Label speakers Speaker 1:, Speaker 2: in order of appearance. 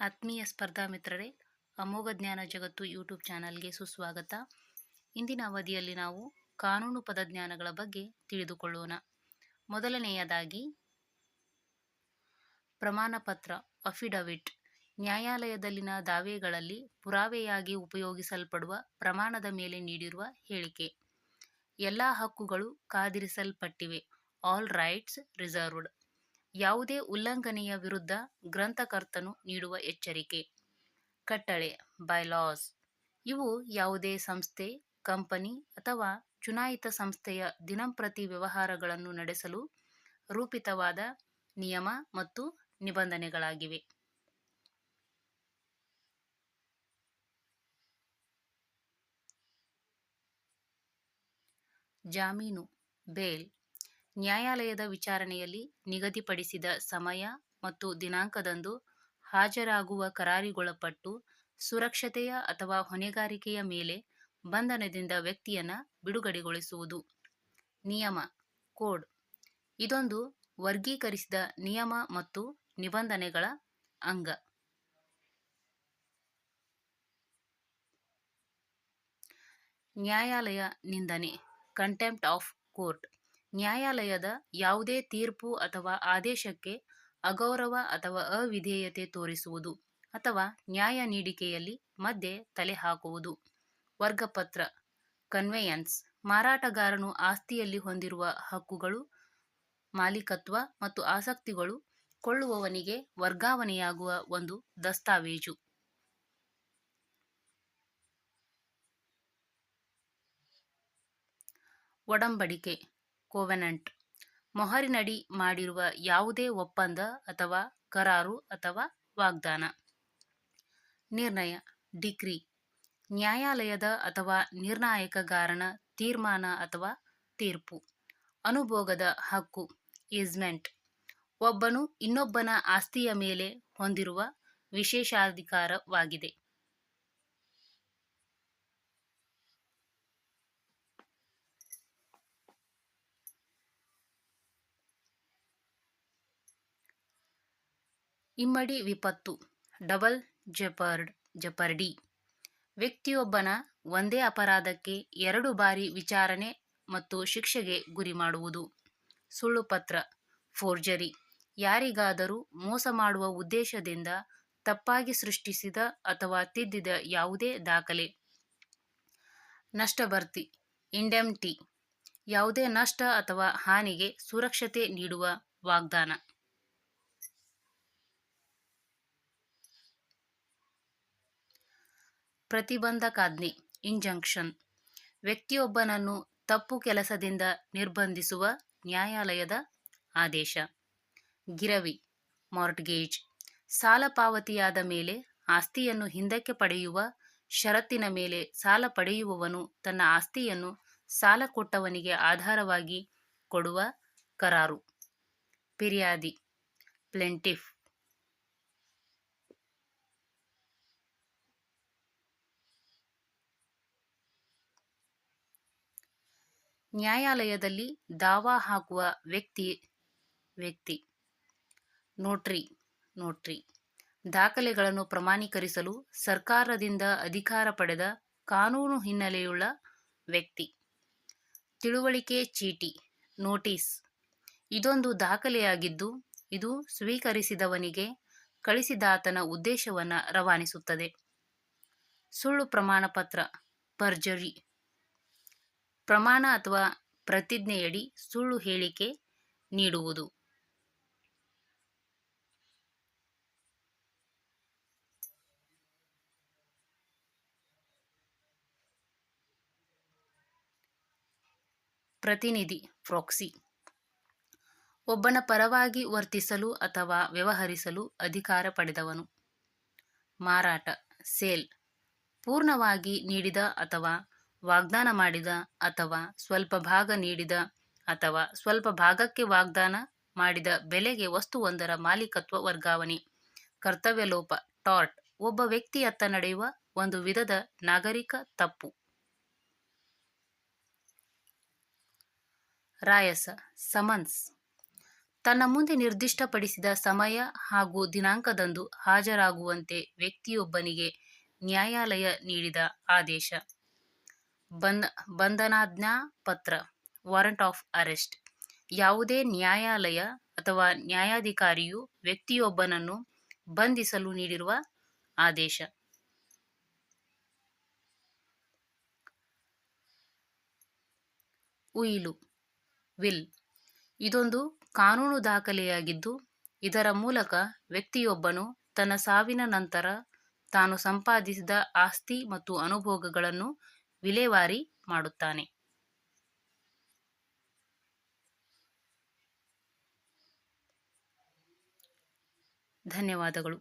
Speaker 1: ಆತ್ಮೀಯ ಸ್ಪರ್ಧಾ ಮಿತ್ರರೇ, ಅಮೋಘ ಜ್ಞಾನ ಜಗತ್ತು ಯೂಟ್ಯೂಬ್ ಚಾನಲ್ಗೆ ಸುಸ್ವಾಗತ. ಇಂದಿನ ಅವಧಿಯಲ್ಲಿ ನಾವು ಕಾನೂನು ಪದಜ್ಞಾನಗಳ ಬಗ್ಗೆ ತಿಳಿದುಕೊಳ್ಳೋಣ. ಮೊದಲನೆಯದಾಗಿ, ಪ್ರಮಾಣ ಪತ್ರ, ಅಫಿಡವಿಟ್, ನ್ಯಾಯಾಲಯದಲ್ಲಿನ ದಾವೆಗಳಲ್ಲಿ ಪುರಾವೆಯಾಗಿ ಉಪಯೋಗಿಸಲ್ಪಡುವ ಪ್ರಮಾಣದ ಮೇಲೆ ನೀಡಿರುವ ಹೇಳಿಕೆ. ಎಲ್ಲ ಹಕ್ಕುಗಳು ಕಾದಿರಿಸಲ್ಪಟ್ಟಿವೆ. All rights reserved. ಯಾವುದೇ ಉಲ್ಲಂಘನೆಯ ವಿರುದ್ಧ ಗ್ರಂಥಕರ್ತನು ನೀಡುವ ಎಚ್ಚರಿಕೆ. ಕಟ್ಟಳೆ ಬೈಲಾಸ್ ಇವು ಯಾವುದೇ ಸಂಸ್ಥೆ, ಕಂಪನಿ ಅಥವಾ ಚುನಾಯಿತ ಸಂಸ್ಥೆಯ ದಿನಂಪ್ರತಿ ವ್ಯವಹಾರಗಳನ್ನು ನಡೆಸಲು ರೂಪಿತವಾದ ನಿಯಮ ಮತ್ತು ನಿಬಂಧನೆಗಳಾಗಿವೆ. ಜಾಮೀನು ಬೇಲ್ ನ್ಯಾಯಾಲಯದ ವಿಚಾರಣೆಯಲ್ಲಿ ನಿಗದಿಪಡಿಸಿದ ಸಮಯ ಮತ್ತು ದಿನಾಂಕದಂದು ಹಾಜರಾಗುವ ಕರಾರಿಗೊಳಪಟ್ಟು ಸುರಕ್ಷತೆಯ ಅಥವಾ ಹೊಣೆಗಾರಿಕೆಯ ಮೇಲೆ ಬಂಧನದಿಂದ ವ್ಯಕ್ತಿಯನ್ನು ಬಿಡುಗಡೆಗೊಳಿಸುವುದು. ನಿಯಮ, ಕೋಡ್. ಇದೊಂದು ವರ್ಗೀಕರಿಸಿದ ನಿಯಮ ಮತ್ತು ನಿಬಂಧನೆಗಳ ಅಂಗ. ನ್ಯಾಯಾಲಯ ನಿಂದನೆ ಕಂಟೆಂಪ್ಟ್ ಆಫ್ ಕೋರ್ಟ್ ನ್ಯಾಯಾಲಯದ ಯಾವುದೇ ತೀರ್ಪು ಅಥವಾ ಆದೇಶಕ್ಕೆ ಅಗೌರವ ಅಥವಾ ಅವಿಧೇಯತೆ ತೋರಿಸುವುದು ಅಥವಾ ನ್ಯಾಯ ನೀಡಿಕೆಯಲ್ಲಿ ಮಧ್ಯೆ ತಲೆ ಹಾಕುವುದು ವರ್ಗಪತ್ರ ಕನ್ವೆಯನ್ಸ್ ಮಾರಾಟಗಾರನು ಆಸ್ತಿಯಲ್ಲಿ ಹೊಂದಿರುವ ಹಕ್ಕುಗಳು, ಮಾಲೀಕತ್ವ ಮತ್ತು ಆಸಕ್ತಿಗಳು ಕೊಳ್ಳುವವನಿಗೆ ವರ್ಗಾವಣೆಯಾಗುವ ಒಂದು ದಸ್ತಾವೇಜು. ಒಡಂಬಡಿಕೆ ಕೋವೆನಂಟ್. ಮೊಹರಿನಡಿ ಮಾಡಿರುವ ಯಾವುದೇ ಒಪ್ಪಂದ ಅಥವಾ ಕರಾರು ಅಥವಾ ವಾಗ್ದಾನ. ನಿರ್ಣಯ, ಡಿಕ್ರಿ. ನ್ಯಾಯಾಲಯದ ಅಥವಾ ನಿರ್ಣಾಯಕಗಾರನ ತೀರ್ಮಾನ ಅಥವಾ ತೀರ್ಪು. ಅನುಭೋಗದ ಹಕ್ಕು, ಈಸ್ಮೆಂಟ್. ಒಬ್ಬನು ಇನ್ನೊಬ್ಬನ ಆಸ್ತಿಯ ಮೇಲೆ ಹೊಂದಿರುವ ವಿಶೇಷಾಧಿಕಾರವಾಗಿದೆ. ಇಮ್ಮಡಿ ವಿಪತ್ತು. Double jeopard, jeopardy. ವ್ಯಕ್ತಿಯೊಬ್ಬನ ಒಂದೇ ಅಪರಾಧಕ್ಕೆ ಎರಡು ಬಾರಿ ವಿಚಾರಣೆ ಮತ್ತು ಶಿಕ್ಷೆಗೆ ಗುರಿ ಮಾಡುವುದು. ಸುಳ್ಳು ಪತ್ರ, ಫೋರ್ಜರಿ. ಯಾರಿಗಾದರೂ ಮೋಸ ಮಾಡುವ ಉದ್ದೇಶದಿಂದ ತಪ್ಪಾಗಿ ಸೃಷ್ಟಿಸಿದ ಅಥವಾ ತಿದ್ದಿದ ಯಾವುದೇ ದಾಖಲೆ. ನಷ್ಟಭರ್ತಿ, ಇಂಡೆಮ್ಟಿ. ಯಾವುದೇ ನಷ್ಟ ಅಥವಾ ಹಾನಿಗೆ ಸುರಕ್ಷತೆ ನೀಡುವ ವಾಗ್ದಾನ. ಪ್ರತಿಬಂಧಕಾಜ್ಞೆ ಇಂಜಂಕ್ಷನ್ ವ್ಯಕ್ತಿಯೊಬ್ಬನನ್ನು ತಪ್ಪು ಕೆಲಸದಿಂದ ನಿರ್ಬಂಧಿಸುವ ನ್ಯಾಯಾಲಯದ ಆದೇಶ. ಗಿರವಿ ಮಾರ್ಟ್ಗೇಜ್ ಸಾಲ ಪಾವತಿಯಾದ ಮೇಲೆ ಆಸ್ತಿಯನ್ನು ಹಿಂದಕ್ಕೆ ಪಡೆಯುವ ಷರತ್ತಿನ ಮೇಲೆ ಸಾಲ ಪಡೆಯುವವನು ತನ್ನ ಆಸ್ತಿಯನ್ನು ಸಾಲ ಕೊಟ್ಟವನಿಗೆ ಆಧಾರವಾಗಿ ಕೊಡುವ ಕರಾರು. ಫಿರ್ಯಾದಿ ಪ್ಲೆಂಟಿಫ್ ನ್ಯಾಯಾಲಯದಲ್ಲಿ ದಾವಾ ಹಾಕುವ ವ್ಯಕ್ತಿ ವ್ಯಕ್ತಿ. Notary notary. ದಾಖಲೆಗಳನ್ನು ಪ್ರಮಾಣೀಕರಿಸಲು ಸರ್ಕಾರದಿಂದ ಅಧಿಕಾರ ಪಡೆದ ಕಾನೂನು ಹಿನ್ನೆಲೆಯುಳ್ಳ ವ್ಯಕ್ತಿ. ತಿಳುವಳಿಕೆ ಚೀಟಿ, ನೋಟಿಸ್. ಇದೊಂದು ದಾಖಲೆಯಾಗಿದ್ದು, ಇದು ಸ್ವೀಕರಿಸಿದವನಿಗೆ ಕಳಿಸಿದಾತನ ಉದ್ದೇಶವನ್ನು ರವಾನಿಸುತ್ತದೆ. ಸುಳ್ಳು ಪ್ರಮಾಣಪತ್ರ, ಪರ್ಜರಿ. ಪ್ರಮಾಣ ಅಥವಾ ಪ್ರತಿಜ್ಞೆಯಡಿ ಸುಳ್ಳು ಹೇಳಿಕೆ ನೀಡುವುದು. ಪ್ರತಿನಿಧಿ, ಪ್ರಾಕ್ಸಿ. ಒಬ್ಬನ ಪರವಾಗಿ ವರ್ತಿಸಲು ಅಥವಾ ವ್ಯವಹರಿಸಲು ಅಧಿಕಾರ ಪಡೆದವನು. ಮಾರಾಟ, ಸೇಲ್. ಪೂರ್ಣವಾಗಿ ನೀಡಿದ ಅಥವಾ ವಾಗ್ದಾನ ಮಾಡಿದ ಅಥವಾ ಸ್ವಲ್ಪ ಭಾಗ ನೀಡಿದ ಅಥವಾ ಸ್ವಲ್ಪ ಭಾಗಕ್ಕೆ ವಾಗ್ದಾನ ಮಾಡಿದ ಬೆಲೆಗೆ ವಸ್ತುವೊಂದರ ಮಾಲೀಕತ್ವ ವರ್ಗಾವಣೆ. ಕರ್ತವ್ಯ ಲೋಪ ಟಾರ್ಟ್, ಒಬ್ಬ ವ್ಯಕ್ತಿಯತ್ತ ನಡೆಯುವ ಒಂದು ವಿಧದ ನಾಗರಿಕ ತಪ್ಪು. ರಾಯಸ, ಸಮನ್ಸ್. ತನ್ನ ಮುಂದೆ ನಿರ್ದಿಷ್ಟಪಡಿಸಿದ ಸಮಯ ಹಾಗೂ ದಿನಾಂಕದಂದು ಹಾಜರಾಗುವಂತೆ ವ್ಯಕ್ತಿಯೊಬ್ಬನಿಗೆ ನ್ಯಾಯಾಲಯ ನೀಡಿದ ಆದೇಶ. ಬಂಧ ಬಂಧನಾಜ್ಞಾ ಪತ್ರ, ವಾರಂಟ್ ಆಫ್ ಅರೆಸ್ಟ್. ಯಾವುದೇ ನ್ಯಾಯಾಲಯ ಅಥವಾ ನ್ಯಾಯಾಧಿಕಾರಿಯು ವ್ಯಕ್ತಿಯೊಬ್ಬನನ್ನು ಬಂಧಿಸಲು ನೀಡಿರುವ ಆದೇಶ. ಉಯಿಲು, ವಿಲ್. ಇದೊಂದು ಕಾನೂನು ದಾಖಲೆಯಾಗಿದ್ದು, ಇದರ ಮೂಲಕ ವ್ಯಕ್ತಿಯೊಬ್ಬನು ತನ್ನ ಸಾವಿನ ನಂತರ ತಾನು ಸಂಪಾದಿಸಿದ ಆಸ್ತಿ ಮತ್ತು ಅನುಭೋಗಗಳನ್ನು ವಿಲೇವಾರಿ ಮಾಡುತ್ತಾನೆ. ಧನ್ಯವಾದಗಳು.